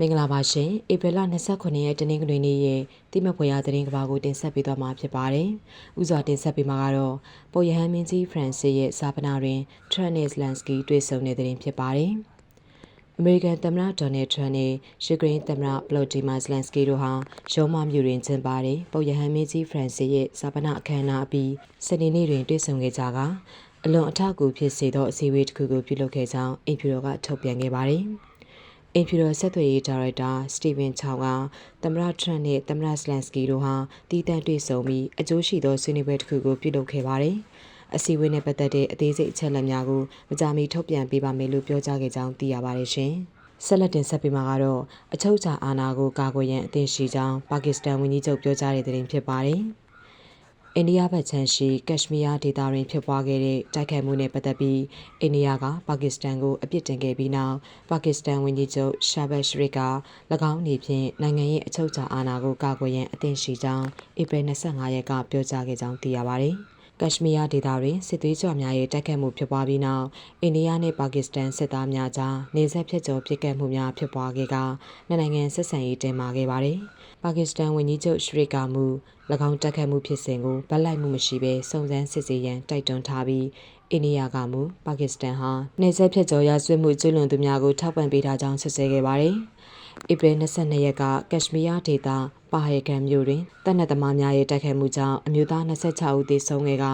မင်္ဂလာပါရှင်ဧပြီလ29ရက်တနင်္ဂနွေနေ့ရဲ့တိမဖွေရသတင်းကဘာကိုတင်ဆက်ပေးသွားမှာဖြစ်ပါတယ်။ဥစွာတင်ဆက်ပေးမှာကတော့ပေါ်ယဟန်မင်းကြီးဖရန်စစ်ရဲ့စာပနာတွင် Tranis Lansky တွေ့ဆုံတဲ့သတင်းဖြစ်ပါတယ်။အမေရိကန်သမ္မတဒေါ်နယ်ထရန့်နဲ့ယူကရိန်းသမ္မတဗလိုဒီမာဇလန်စကီတို့ဟာရောမမြို့တွင်ကျင်းပတဲ့ပေါ်ယဟန်မင်းကြီးဖရန်စစ်ရဲ့စာပနာအခမ်းအနားအပြီးစနေနေ့တွင်တွေ့ဆုံခဲ့ကြကအလွန်အထောက်အကူဖြစ်စေသောအစည်းအဝေးတစ်ခုကိုပြုလုပ်ခဲ့ကြောင်းအင်ဖြူတော်ကထုတ်ပြန်ခဲ့ပါတယ်။ အင်ဖြူတော်ဆက်သွယ်ရေးဒါရိုက်တာစတီဗင်ချောင်းကသမ္မတထရန့်နဲ့သမ္မတစလန်စကီတို့ဟာတီးတန့်တွေ့ဆုံပြီးအကျိုးရှိသောဆွေးနွေးပွဲတစ်ခုကိုပြုလုပ်ခဲ့ပါတယ်။အစည်းအဝေးနဲ့ပတ်သက်တဲ့အသေးစိတ်အချက်အလက်များကိုမကြာမီထုတ်ပြန်ပေးပါမယ်လို့ပြောကြားခဲ့ကြောင်းသိရပါတယ်ရှင်။ဆက်လက်တင်ဆက်ပေးမှာကတော့အချုပ်ချာအာဏာကိုကာကွယ်ရန်အသင့်ရှိကြောင်းပါကစ္စတန်ဝန်ကြီးချုပ်ပြောကြားတဲ့သတင်းဖြစ်ပါတယ်။ အိန္ဒိယဘက်ခြမ်းရှိကက်ရှမီးယားဒေသတွင်ဖြစ်ပွားခဲ့တဲ့တိုက်ခိုက်မှုနဲ့ပတ်သက်ပြီးအိန္ဒိယကပါကစ္စတန်ကိုအပြစ်တင်ခဲ့ပြီးနောက်ပါကစ္စတန်ဝန်ကြီးချုပ်ရှာဘတ်ရှရစ်က၎င်းအနေဖြင့်နိုင်ငံရဲ့အချုပ်အခြာအာဏာကိုကာကွယ်ရန်အသင့်ရှိကြောင်းဧပြီ25ရက်ကပြောကြားခဲ့ကြောင်းသိရပါတယ်။ ကက်ရှမီးယားဒေသတွင်စစ်သွေးကြွများရဲ့တိုက်ခတ်မှုဖြစ်ပွားပြီးနောက်အိန္ဒိယနှင့်ပါကစ္စတန်စစ်သားများကြားနေဆက်ဖြစ်ကျော်ပစ်ကတ်မှုများဖြစ်ပွားခဲ့ကနှစ်နိုင်ငံဆက်ဆံရေးတင်မာခဲ့ပါတယ်။ပါကစ္စတန်ဝန်ကြီးချုပ်ရှရစ်ကာမူ၎င်းတိုက်ခတ်မှုဖြစ်စဉ်ကိုဗတ်လိုက်မှုမရှိဘဲစုံစမ်းစစ်ဆေးရန်တိုက်တွန်းထားပြီးအိန္ဒိယကမူပါကစ္စတန်ဟာနေဆက်ဖြစ်ကျော်ရဆွေးမှုကျူးလွန်သူများကိုထောက်ပံ့ပေးထားကြောင်းဆွဆွဲခဲ့ပါတယ်။ ဧပြီ22ရက်ကကက်ရှမီးယားဒေသပါဟေဂန်မြို့တွင်တပ်နက်သမားများရဲ့တိုက်ခိုက်မှုကြောင့်အမျိုးသား26ဦးသေဆုံးခဲ့က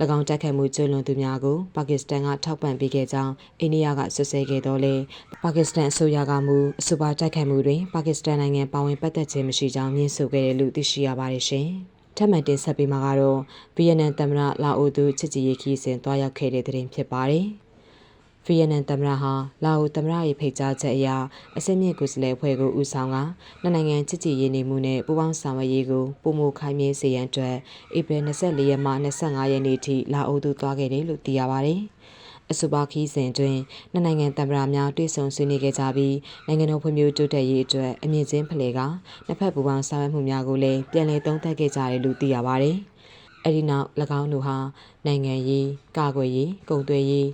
၎င်းတိုက်ခိုက်မှုကျူးလွန်သူများကိုပါကစ္စတန်ကထောက်ပံ့ပေးခဲ့ကြောင်းအိန္ဒိယကဆွဆွဲခဲ့တော်လဲပါကစ္စတန်အစိုးရကမူအဆိုပါတိုက်ခိုက်မှုတွင်ပါကစ္စတန်နိုင်ငံပါဝင်ပတ်သက်ခြင်းမရှိကြောင်းညှင်းဆိုခဲ့တယ်လို့သိရှိရပါတယ်ရှင်။ထပ်မံတင်ဆက်ပေးမှာကတော့ဗီယက်နမ်သမ္မတလာအိုသူချစ်ကြည်ရေးခီးစဉ်တွားရောက်ခဲ့တဲ့တဲ့တင်ဖြစ်ပါတယ်။ ဗီယက်နမ်သမ္မတဟာလာအိုသမ္မတရဲ့ဖိတ်ကြားချက်အရအစင်းမြင့်ကိုယ်စားလှယ်ဖွဲ့ကိုဦးဆောင်ကနှစ်နိုင်ငံချစ်ကြည်ရေးနေမှုနဲ့ပူးပေါင်းဆောင်ရွက်ရေးကိုပုံမခိုင်မြဲစေရန်အတွက်ဧပြီ24ရက်မှ25ရက်နေ့ထိလာအိုသို့သွားခဲ့တယ်လို့သိရပါတယ်။အဆိုပါခီးစဉ်တွင်နှစ်နိုင်ငံသမ္မတများတွေ့ဆုံဆွေးနွေးခဲ့ကြပြီးနိုင်ငံတော်ဖွံ့ဖြိုးတိုးတက်ရေးအတွက်အမြင့်ချင်းဖလှယ်ကနှစ်ဖက်ပူးပေါင်းဆောင်ရွက်မှုများကိုလည်းပြန်လည်သုံးသပ်ခဲ့ကြတယ်လို့သိရပါတယ်။အဲဒီနောက်၎င်းတို့ဟာနိုင်ငံရေး၊ကာကွယ်ရေး၊ကုန်သွယ်ရေး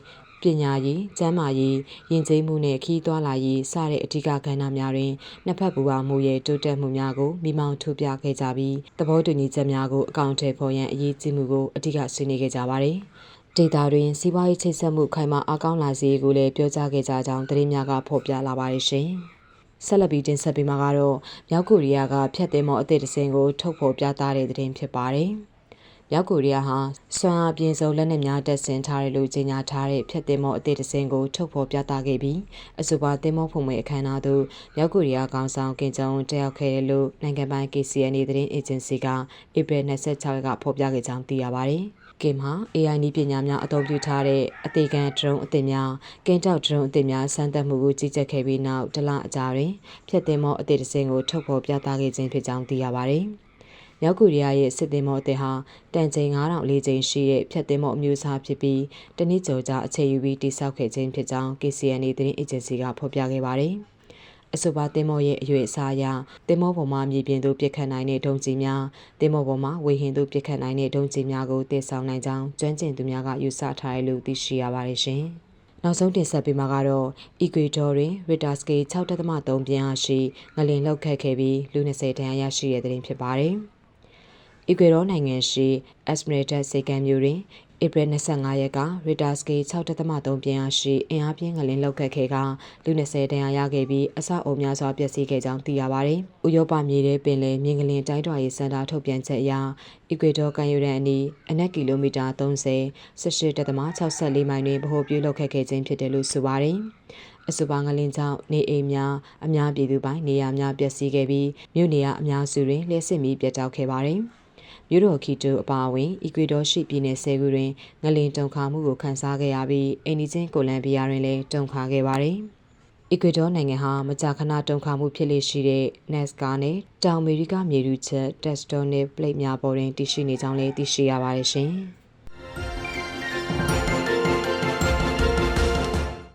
ပညာရေး၊ကျန်းမာရေး၊ယဉ်ကျေးမှုနှင့်ခီးသွွာလာရေးစတဲ့အဓိကကဏ္ဍများတွင် နှစ်ဖက်ပူးပေါင်းမှုရဲ့ တိုးတက်မှုများကိုမိမောင်းထုတ်ပြခဲ့ကြပြီး သဘောတူညီချက်များကို အကောင့်ထဲပေါ်ရန် အရေးကြီးမှုကို အဓိကဆွေးနွေးခဲ့ကြပါသည်။ဒေတာတွင်စီးပွားရေးချိတ်ဆက်မှု ခိုင်မာအကောင်းလာစေကိုလည်း ပြောကြားခဲ့ကြကြောင်း သတင်းများက ဖော်ပြလာပါတယ်ရှင်။ဆက်လက်ပြီး တင်ဆက်ပေးမှာကတော့ မြောက်ကိုရီးယားက ဖျက်သိမ်းမောအသစ်တစ်စင်းကို ထုတ်ဖော်ပြသတဲ့သတင်း ဖြစ်ပါတယ်။ မြောက်ကိုရီးယားဟာစွမ်းအားပြင်းစုံလက်နက်များတပ်ဆင်ထားတယ်လို့ကြေညာထားတဲ့ဖျက်သိမ်းမောအသစ်တစ်စင်းကိုထုတ်ဖော်ပြသခဲ့ပြီးအဆိုပါသိမ်းမောဖုံမွေအခမ်းအနားသို့မြောက်ကိုရီးယားကောင်ဆောင်ကင်ဂျုံတက်ရောက်ခဲ့တယ်လို့နိုင်ငံပိုင် KCNA သတင်းအေဂျင်စီကဧပြီ26ရက်ကဖော်ပြခဲ့ကြောင်းသိရပါတယ်။ကင်မှာ AI နည်းပညာများအသုံးပြုထားတဲ့အသေးခံဒရုန်းအသစ်များကင်တောက်ဒရုန်းအသစ်များစမ်းသပ်မှုကိုကြီးကြပ်ခဲ့ပြီးနောက်တလအကြာတွင်ဖျက်သိမ်းမောအသစ်တစ်စင်းကိုထုတ်ဖော်ပြသခဲ့ခြင်းဖြစ်ကြောင်းသိရပါတယ်။ မြောက်ကိုရီးယားရဲ့စစ်သည်မောအသစ်ဟာတန်ချိန်9000လေးချိန်ရှိတဲ့ဖြတ်သင်းမောအမျိုးအစားဖြစ်ပြီးတနည်းကျော်ကြာအခြေယူပြီးတိစောက်ခဲ့ခြင်းဖြစ်ကြောင်း KCNA သတင်းအေဂျင်စီကဖော်ပြခဲ့ပါတယ်။အဆိုပါတင်မောရဲ့အရွယ်အစားအရတင်မောပေါ်မှာမြေပြင်သို့ပြစ်ခတ်နိုင်တဲ့ဒုံကျည်များတင်မောပေါ်မှာဝေဟင်သို့ပြစ်ခတ်နိုင်တဲ့ဒုံကျည်များကိုတည်ဆောင်နိုင်ကြောင်းကျွမ်းကျင်သူများကယူဆထားတယ်လို့သိရှိရပါတယ်ရှင်။နောက်ဆုံးတင်ဆက်ပေးမှာကတော့ Ecuador တွင် Richter scale 6.3ပြင်းအားရှိငလင်လှုပ်ခတ်ခဲ့ပြီးလူ20ဒဏ်ရာရရှိတဲ့တဲ့တင်ဖြစ်ပါတယ်။ အီကွေဒေါနိုင်ငံရှိအက်စမရီတက်စေကန်မြို့တွင်ဧပြီ25ရက်ကရီတာစကေ6.3ပြင်းအားရှိအင်အားပြင်းငလင်းလောက်ခတ်ခဲ့ကလူ20တန်ရာရခဲ့ပြီးအဆောက်အုံများစွာပျက်စီးခဲ့ကြောင်းသိရပါတယ်။ဥရောပမြေထဲပင်လယ်မြင်းကလင်းတိုင်းတော်ရေးစင်တာထုတ်ပြန်ချက်အရအီကွေဒေါကန်ယူရန်အနီးအနက်ကီလိုမီတာ30 18.64မိုင်တွင်ဗဟိုပြုလုပ်ခဲ့ခဲ့ခြင်းဖြစ်တယ်လို့ဆိုပါတယ်။အဆိုပါငလင်းကြောင့်နေအိမ်များအများပြည်သူပိုင်းနေရာများပျက်စီးခဲ့ပြီးမြို့နေရအများစုတွင်လျှက်စစ်မီးပြတ်တောက်ခဲ့ပါတယ်။ မြို့တော်ခီတိုအပါအဝင်အီကွေဒေါရှိပြည်နယ်ဆယ်ခုတွင်ငလင်တုံခါမှုကိုခန်းစားခဲ့ရပြီးအိန္ဒိချင်းကိုလံဘီယာတွင်လည်းတုံခါခဲ့ပါတယ်။အီကွေဒေါနိုင်ငံဟာမကြာခဏတုံခါမှုဖြစ်လေရှိတဲ့ NASCAR နဲ့တောင်အမေရိကမြေတူချက် Testone နဲ့ plate များပေါ်တွင်တည်ရှိနေကြောင်းလည်းသိရှိရပါတယ်ရှင်။